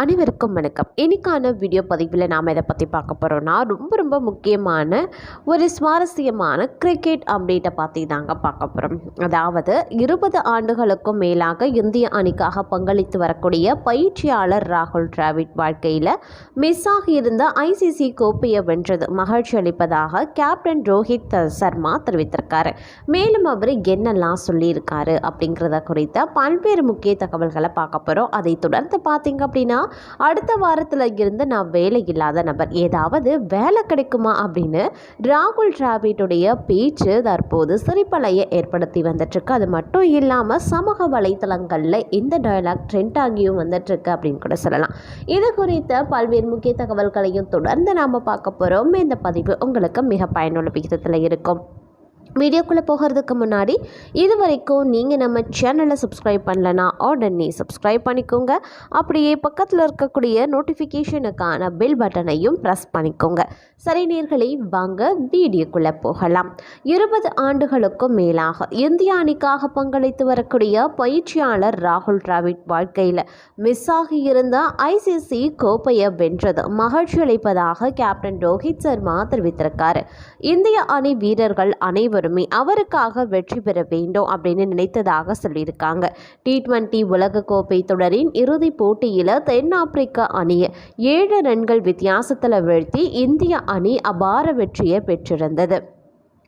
அனைவருக்கும் வணக்கம். இன்றைக்கான வீடியோ பதிவில் நாம் இதை பற்றி பார்க்க போகிறோம்னா ரொம்ப ரொம்ப முக்கியமான ஒரு சுவாரஸ்யமான கிரிக்கெட் அப்டேட்டை பற்றி தாங்க பார்க்க போகிறோம் அதாவது இருபது ஆண்டுகளுக்கும் மேலாக இந்திய அணிக்காக பங்களித்து வரக்கூடிய பயிற்சியாளர் ராகுல் டிராவிட் வாழ்க்கையில் மிஸ் ஆகியிருந்த ஐசிசி கோப்பையை வென்றது மகிழ்ச்சி அளிப்பதாக கேப்டன் ரோஹித் சர்மா தெரிவித்திருக்காரு. மேலும் அவர் என்னெல்லாம் சொல்லியிருக்காரு அப்படிங்கிறத குறித்த பல்வேறு முக்கிய தகவல்களை பார்க்க போகிறோம் அதை தொடர்ந்து பார்த்தீங்க அப்படின்னா அடுத்த வாரத்தில் இருந்து நான் வேலை இல்லாத நபர். ஏதாவது வேலை கிடைக்குமா அப்படின்னு ராகுல் டிராவிட்டுடைய பேச்சு தற்போது சிரிப்பலையை ஏற்படுத்தி வந்துட்டுருக்கு. அது மட்டும் இல்லாமல் சமூக வலைத்தளங்களில் இந்த டயலாக் ட்ரெண்ட் ஆகியும் வந்துட்டுருக்கு அப்படின்னு கூட சொல்லலாம். இது குறித்த பல்வேறு முக்கிய தகவல்களையும் தொடர்ந்து நாம் பார்க்க போகிறோம் இந்த பதிவு உங்களுக்கு மிக பயனுள்ள விகிதத்தில் இருக்கும். வீடியோக்குள்ளே போகிறதுக்கு முன்னாடி இது வரைக்கும் நீங்கள் நம்ம சேனலை சப்ஸ்கிரைப் பண்ணலனா உடனே சப்ஸ்கிரைப் பண்ணிக்கோங்க. அப்படியே பக்கத்தில் இருக்கக்கூடிய நோட்டிஃபிகேஷனுக்கான பெல் பட்டனையும் ப்ரெஸ் பண்ணிக்கோங்க. சரி நேர்களை வாங்க வீடியோக்குள்ளே போகலாம். இருபது ஆண்டுகளுக்கும் மேலாக இந்திய அணிக்காக பங்களித்து வரக்கூடிய பயிற்சியாளர் ராகுல் டிராவிட் வாழ்க்கையில் மிஸ் ஆகியிருந்த ஐசிசி கோப்பையை வென்றது மகிழ்ச்சி அளிப்பதாக கேப்டன் ரோஹித் சர்மா தெரிவித்திருக்காரு. இந்திய அணி வீரர்கள் அனைவரும் அவருக்காக வெற்றி பெற வேண்டும் அப்படின்னு நினைத்ததாக சொல்லியிருக்காங்க. டி டுவெண்ட்டி உலகக்கோப்பை தொடரின் இறுதிப் போட்டியில் தென்னாப்பிரிக்க அணியை ஏழு ரன்கள் வித்தியாசத்தில் வீழ்த்தி இந்திய அணி அபார வெற்றியை பெற்றிருந்தது.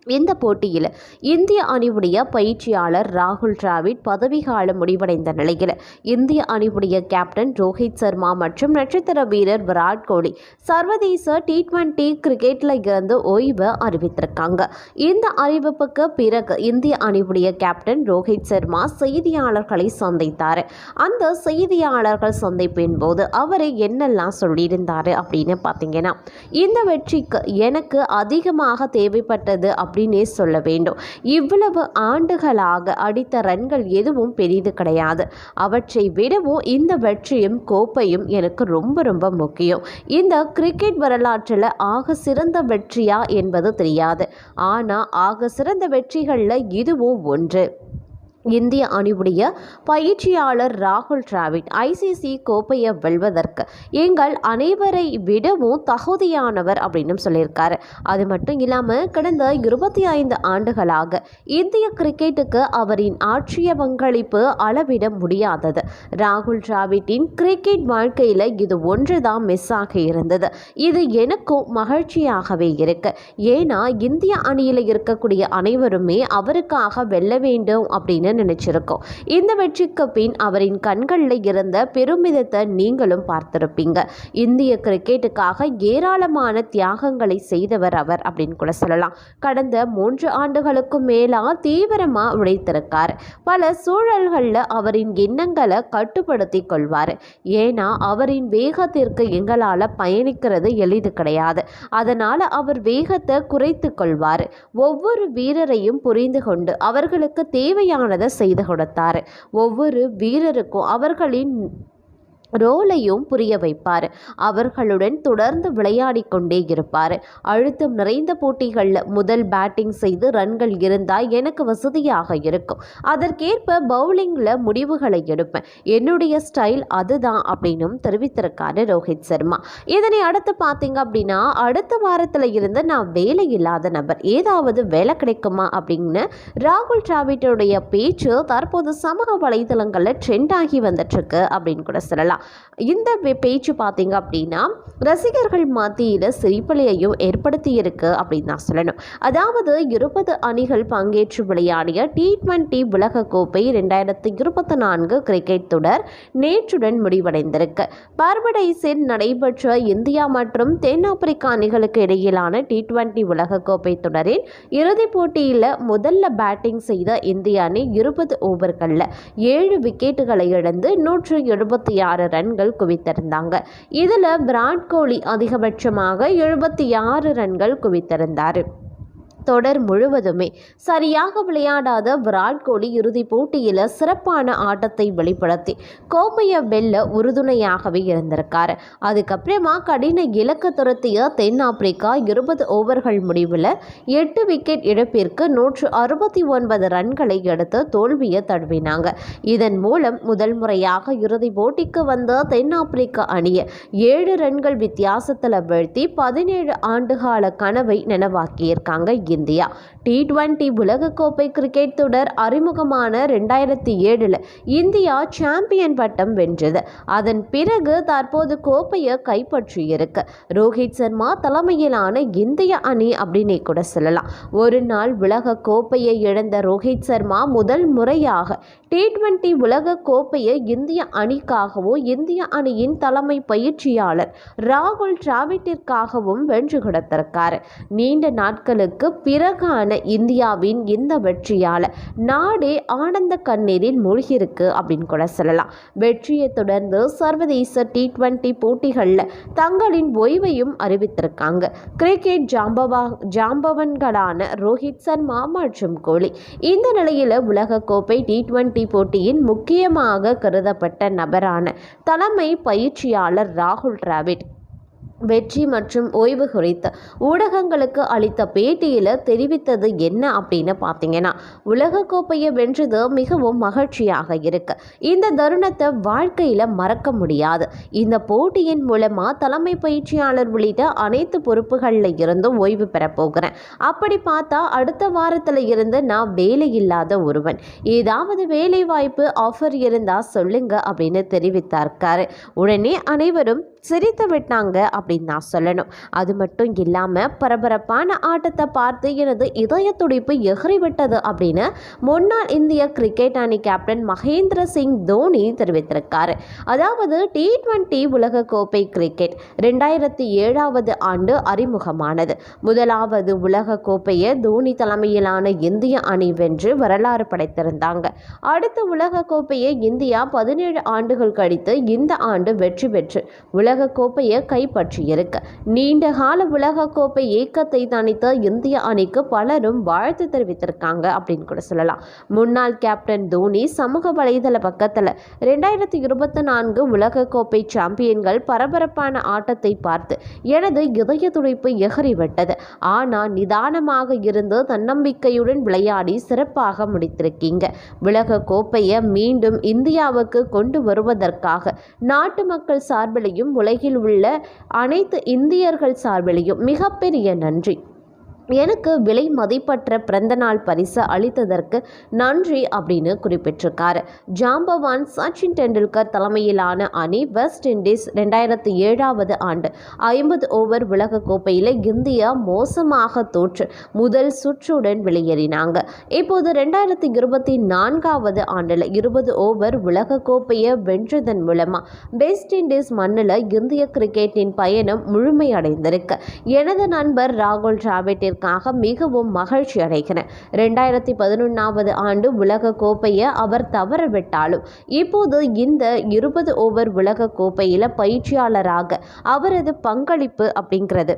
இந்த போட்டியில் இந்திய அணிவுடைய பயிற்சியாளர் ராகுல் டிராவிட் பதவிகாலம் முடிவடைந்த நிலையில் இந்திய அணிவுடைய கேப்டன் ரோஹித் சர்மா மற்றும் நட்சத்திர வீரர் விராட் கோலி சர்வதேச டி டுவெண்ட்டி கிரிக்கெட்டில் இருந்து ஓய்வு அறிவித்திருக்காங்க. இந்த அறிவிப்புக்கு பிறகு இந்திய அணிவுடைய கேப்டன் ரோஹித் சர்மா செய்தியாளர்களை சந்தித்தார். அந்த செய்தியாளர்கள் சந்திப்பின் போது அவர் என்னெல்லாம் சொல்லியிருந்தார் அப்படின்னு பார்த்தீங்கன்னா இந்த வெற்றிக்கு எனக்கு அதிகமாக தேவைப்பட்டது அப்படின்னே சொல்ல வேண்டும். இவ்வளவு ஆண்டுகளாக அடித்த ரன்கள் எதுவும் பெரிது கிடையாது. அவற்றை விடவும் இந்த வெற்றியும் கோப்பையும் எனக்கு ரொம்ப ரொம்ப முக்கியம். இந்த கிரிக்கெட் வரலாற்றில் ஆக சிறந்த வெற்றியா என்பது தெரியாது. ஆனால் ஆக சிறந்த வெற்றிகளில் இதுவும் ஒன்று. இந்திய அணிவுடைய பயிற்சியாளர் ராகுல் டிராவிட் ஐசிசி கோப்பையை வெல்வதற்கு எங்கள் அனைவரை விடவும் தகுதியானவர் அப்படின்னு சொல்லியிருக்காரு. அது மட்டும் இல்லாமல் கடந்த இருபத்தி ஐந்து ஆண்டுகளாக இந்திய கிரிக்கெட்டுக்கு அவரின் ஆட்சிய பங்களிப்பு அளவிட முடியாதது. ராகுல் டிராவிட்டின் கிரிக்கெட் வாழ்க்கையில் இது ஒன்று தான் மிஸ் ஆகி இருந்தது. இது எனக்கும் மகிழ்ச்சியாகவே இருக்கு. ஏன்னா இந்திய அணியில் இருக்கக்கூடிய அனைவருமே அவருக்காக வெல்ல வேண்டும் அப்படின்னு நினைச்சிருக்கோம்? இந்த வெற்றிக்கு பின் அவரின் கண்களில் இருந்த பெருமிதத்தை நீங்களும் பார்த்திருப்பீங்க. இந்திய கிரிக்கெட்டுக்காக ஏராளமான தியாகங்களை செய்தவர் அவர் அப்படின்னு கூட சொல்லலாம். கடந்த மூன்று ஆண்டுகளுக்கும் மேலா தீவிரமா உழைத்திருக்கார். பல சூழல்களில் அவரின் எண்ணங்களை கட்டுப்படுத்தி கொள்வார். ஏன்னா அவரின் வேகத்திற்கு எங்களால் பயணிக்கிறது எளிது கிடையாது. அதனால் அவர் வேகத்தை குறைத்து கொள்வார். ஒவ்வொரு வீரரையும் புரிந்து கொண்டு அவர்களுக்கு தேவையானதை செய்து கொடுத்தார். ஒவ்வொரு வீரருக்கும் அவர்களின் ரோலையும் புரிய வைப்பார். அவர்களுடன் தொடர்ந்து விளையாடி கொண்டே இருப்பார். அழுத்தம் நிறைந்த போட்டிகளில் முதல் பேட்டிங் செய்து ரன்கள் இருந்தால் எனக்கு வசதியாக இருக்கும். அதற்கேற்ப பவுலிங்கில் முடிவுகளை எடுப்பேன். என்னுடைய ஸ்டைல் அதுதான் அப்படின்னும் தெரிவித்திருக்காரு ரோஹித் சர்மா. இதனை அடுத்து பார்த்தீங்க அப்படின்னா அடுத்த வாரத்தில் இருந்து நான் வேலை இல்லாத நபர். ஏதாவது வேலை கிடைக்குமா அப்படின்னு ராகுல் டிராவிட்டோடைய பேச்சு தற்போது சமூக வலைதளங்களில் ட்ரெண்ட் ஆகி வந்துட்டுருக்கு அப்படின்னு கூட சொல்லலாம். இந்த பேச்சு பார்த்தீங்க அப்படின்னா ரசிகர்கள் மத்தியில் சிரிப்பலையையும் ஏற்படுத்தியிருக்கு அப்படின்னு நான் சொல்லணும். அதாவது இருபது அணிகள் பங்கேற்று விளையாடிய டி டுவெண்ட்டி உலகக்கோப்பை ரெண்டாயிரத்தி இருபத்தி நான்கு கிரிக்கெட் தொடர் நேற்றுடன் முடிவடைந்திருக்கு. பார்படைஸில் நடைபெற்ற இந்தியா மற்றும் தென்னாப்பிரிக்கா அணிகளுக்கு இடையிலான டி டுவெண்ட்டி உலகக்கோப்பை தொடரின் இறுதிப் போட்டியில் முதல்ல பேட்டிங் செய்த இந்திய அணி இருபது ஓவர்களில் ஏழு விக்கெட்டுகளை இழந்து நூற்று எழுபத்தி ஆறு ரன்கள் குவித்திருந்தாங்க. இதில் விராட் கோலி அதிகபட்சமாக எழுபத்தி ஆறு ரன்கள் குவித்திருந்தார். தொடர் முழுவதுமே சரியாக விளையாடாத விராட் கோலி இறுதிப் போட்டியில் சிறப்பான ஆட்டத்தை வெளிப்படுத்தி கோப்பையை வெல்ல உறுதுணையாகவே இருந்திருக்காரு. அதுக்கப்புறமா கடின இலக்கு துரத்திய தென்னாப்பிரிக்கா இருபது ஓவர்கள் முடிவில் எட்டு விக்கெட் இழப்பிற்கு நூற்று அறுபத்தி ஒன்பது ரன்களை எடுத்து தோல்வியை தழுவினாங்க. இதன் மூலம் முதல் முறையாக இறுதிப் போட்டிக்கு வந்த தென்னாப்பிரிக்க அணியை ஏழு ரன்கள் வித்தியாசத்தில் வீழ்த்தி பதினேழு ஆண்டுகால கனவை நனவாக்கியிருக்காங்க இந்தியா. டி டுவெண்டி உலகக்கோப்பை கிரிக்கெட் தொடர் அறிமுகமான ரெண்டாயிரத்தி ஏழில் இந்தியா சாம்பியன் பட்டம் வென்றது. அதன் பிறகு தற்போது கோப்பையை கைப்பற்றியிருக்கு. ரோஹித் சர்மா தலைமையிலான இந்திய அணி அப்படின்னே கூட சொல்லலாம். ஒரு நாள் உலக கோப்பையை இழந்த ரோஹித் சர்மா முதல் முறையாக டி டுவெண்டி உலக கோப்பையை இந்திய அணிக்காகவோ இந்திய அணியின் தலைமை பயிற்சியாளர் ராகுல் டிராவிட்டிற்காகவும் வென்று கொடுத்திருக்காரு. நீண்ட நாட்களுக்கு பிறகான இந்தியாவின் இந்த வெற்றியால் நாடே ஆனந்த கண்ணீரில் மூழ்கியிருக்கு அப்படின்னு கூட சொல்லலாம். வெற்றியை தொடர்ந்து சர்வதேச டி ட்வெண்ட்டி போட்டிகளில் தங்களின் ஓய்வையும் அறிவித்திருக்காங்க. கிரிக்கெட் ஜாம்பவா ஜாம்பவன்களான ரோஹித் சர்மா மற்றும் கோலி இந்த நிலையில் உலகக்கோப்பை டி டுவெண்ட்டி போட்டியின் முக்கியமாக கருதப்பட்ட நபரான தலைமை பயிற்சியாளர் ராகுல் டிராவிட். வெற்றி மற்றும் ஓய்வு குறித்து ஊடகங்களுக்கு அளித்த பேட்டியில் தெரிவித்தது என்ன அப்படின்னு பார்த்தீங்கன்னா உலகக்கோப்பையை வென்றது மிகவும் மகிழ்ச்சியாக இருக்கு. இந்த தருணத்தை வாழ்க்கையில் மறக்க முடியாது. இந்த போட்டியின் மூலமாக தலைமை பயிற்சியாளர் உள்ளிட்ட அனைத்து பொறுப்புகளில் இருந்தும் ஓய்வு பெறப்போகிறேன் அப்படி பார்த்தா அடுத்த வாரத்தில் இருந்து நான் வேலை இல்லாத ஒருவன். ஏதாவது வேலை வாய்ப்பு ஆஃபர் இருந்தால் சொல்லுங்க அப்படின்னு தெரிவித்தார். உடனே அனைவரும் சிரித்து விட்டாங்க அப்படின்னு நான் சொல்லணும். அது மட்டும் இல்லாமல் பரபரப்பான ஆட்டத்தை பார்த்து எனது இதய துடிப்பு எகிறிவிட்டது அப்படின்னு முன்னாள் இந்திய கிரிக்கெட் அணி கேப்டன் மகேந்திர சிங் தோனி தெரிவித்திருக்காரு. அதாவது டி டுவெண்ட்டி உலகக்கோப்பை கிரிக்கெட் ரெண்டாயிரத்தி ஏழாவது ஆண்டு அறிமுகமானது. முதலாவது உலக கோப்பையை தோனி தலைமையிலான இந்திய அணி வென்று வரலாறு படைத்திருந்தாங்க. அடுத்த உலக கோப்பையை இந்தியா பதினேழு ஆண்டுகள் கழித்து இந்த ஆண்டு வெற்றி பெற்று உலக கோப்பையை கைப்பற்றியிருக்கு. நீண்ட கால உலக கோப்பை ஏக்கத்தை தணித்த இந்திய அணிக்கு பலரும் வாழ்த்து தெரிவித்திருக்காங்க அப்படின்னு கூட சொல்லலாம். முன்னாள் கேப்டன் தோனி சமூக வலைதள பக்கத்தில் ரெண்டாயிரத்தி இருபத்தி நான்கு உலக கோப்பை சாம்பியன்கள் பரபரப்பான ஆட்டத்தை பார்த்து எனது இதய துடிப்பு எகறிவிட்டது. ஆனால் நிதானமாக இருந்து தன்னம்பிக்கையுடன் விளையாடி சிறப்பாக முடித்திருக்கீங்க. உலக கோப்பையை மீண்டும் இந்தியாவுக்கு கொண்டு வருவதற்காக நாட்டு மக்கள் சார்பிலையும் உலகில் உள்ள அனைத்து இந்தியர்கள் சார்பிலையும் மிகப்பெரிய நன்றி. எனக்கு விலை மதிப்பற்ற பிறந்தநாள் பரிசு அளித்ததற்கு நன்றி அப்படின்னு குறிப்பிட்டிருக்கார். ஜாம்பவான் சச்சின் டெண்டுல்கர் தலைமையிலான அணி வெஸ்ட் இண்டீஸ் ரெண்டாயிரத்தி ஏழாவது ஆண்டு ஐம்பது ஓவர் உலக கோப்பையில் இந்தியா மோசமாக தோற்று முதல் சுற்றுடன் வெளியேறினாங்க. இப்போது ரெண்டாயிரத்தி இருபத்தி நான்காவது ஆண்டில் இருபது ஓவர் உலக கோப்பையை வென்றதன் மூலமாக வெஸ்ட் இண்டீஸ் மண்ணில் இந்திய கிரிக்கெட்டின் பயணம் முழுமையடைந்திருக்கு. எனது நண்பர் ராகுல் டிராவிட்டிற்கு அதற்காக மிகவும் மகிழ்ச்சி அடைகிறேன் ரெண்டாயிரத்தி பதினொன்றாவது ஆண்டு உலக கோப்பையை அவர் தவறவிட்டாலும் இப்போது இந்த இருபது ஓவர் உலக கோப்பையில் பயிற்சியாளராக அவரது பங்களிப்பு அப்படிங்கிறது.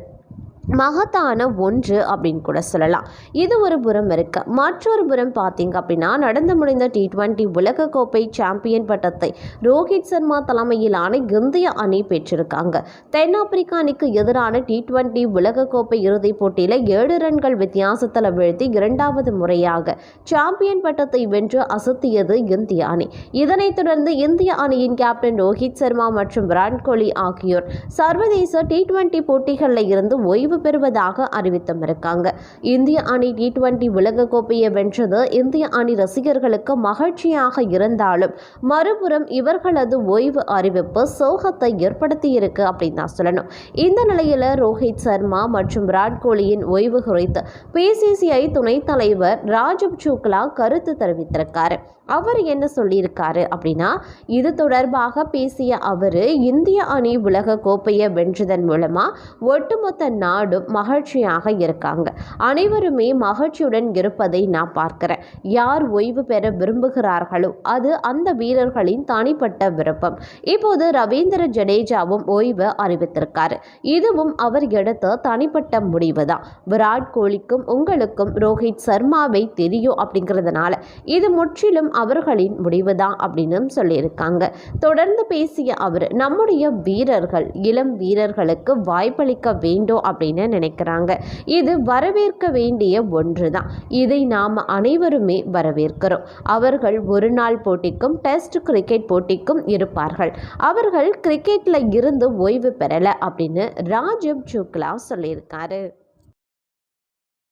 மகத்தான ஒன்று அப்படின்னு கூட சொல்லலாம். இது ஒரு புறம் இருக்கு. மற்றொரு புறம் பார்த்தீங்க அப்படின்னா நடந்து முடிந்த டி டுவெண்ட்டி உலகக்கோப்பை சாம்பியன் பட்டத்தை ரோஹித் சர்மா தலைமையிலான இந்திய அணி பெற்றிருக்காங்க. தென்னாப்பிரிக்கா அணிக்கு எதிரான டி டுவெண்ட்டி உலகக்கோப்பை இறுதிப் போட்டியில் ஏழு ரன்கள் வித்தியாசத்தில் வீழ்த்தி இரண்டாவது முறையாக சாம்பியன் பட்டத்தை வென்று அசத்தியது இந்திய அணி. இதனைத் தொடர்ந்து இந்திய அணியின் கேப்டன் ரோஹித் சர்மா மற்றும் விராட் கோலி ஆகியோர் சர்வதேச டி டுவெண்ட்டி போட்டிகளில் இருந்து ஓய்வு ஓய்வு பெறுவதாக அறிவித்தும் இருக்காங்க இந்திய அணி டி டுவெண்டி உலகக்கோப்பையை வென்றது இந்திய அணி ரசிகர்களுக்கு மகிழ்ச்சியாக இருந்தாலும் மறுபுறம் இவர்களது ஓய்வு அறிவிப்பு சோகத்தை ஏற்படுத்தியிருக்கு அப்படின்னு தான் சொல்லணும். இந்த நிலையில் ரோஹித் சர்மா மற்றும் விராட் கோலியின் ஓய்வு குறித்து பிசிசிஐ துணைத் தலைவர் ராஜீவ் சுக்லா கருத்து தெரிவித்திருக்காரு. அவர் என்ன சொல்லியிருக்காரு அப்படின்னா இது தொடர்பாக பேசிய அவர் இந்திய அணி உலக கோப்பையை வென்றதன் மூலமாக ஒட்டுமொத்த நாடு நாடும் மகிழ்ச்சியாக இருக்காங்க. அனைவருமே மகிழ்ச்சியுடன் இருப்பதை நான் பார்க்கிறேன். யார் ஓய்வு பெற விரும்புகிறார்களோ அது அந்த வீரர்களின் தனிப்பட்ட விருப்பம். இப்போது ரவீந்திர ஜடேஜாவும் ஓய்வு அறிவித்திருக்காரு. இதுவும் அவர் எடுத்த தனிப்பட்ட முடிவு தான். விராட் கோலிக்கும் உங்களுக்கும் ரோஹித் சர்மாவை தெரியும் அப்படிங்கிறதுனால இது முற்றிலும் அவர்களின் முடிவு தான் அப்படின்னு சொல்லியிருக்காங்க. தொடர்ந்து பேசிய அவர் நம்முடைய வீரர்கள் இளம் வீரர்களுக்கு வாய்ப்பளிக்க வேண்டும் அப்படின்னு அப்படின்னு நினைக்கிறாங்க. இது வரவேற்க வேண்டிய ஒன்று தான் இதை நாம் அனைவருமே வரவேற்கிறோம். அவர்கள் ஒரு நாள் போட்டிக்கும் டெஸ்ட் கிரிக்கெட் போட்டிக்கும் இருப்பார்கள். அவர்கள் கிரிக்கெட்டில் இருந்து ஓய்வு பெறலை அப்படின்னு ராஜீவ் சுக்லா சொல்லியிருக்காரு.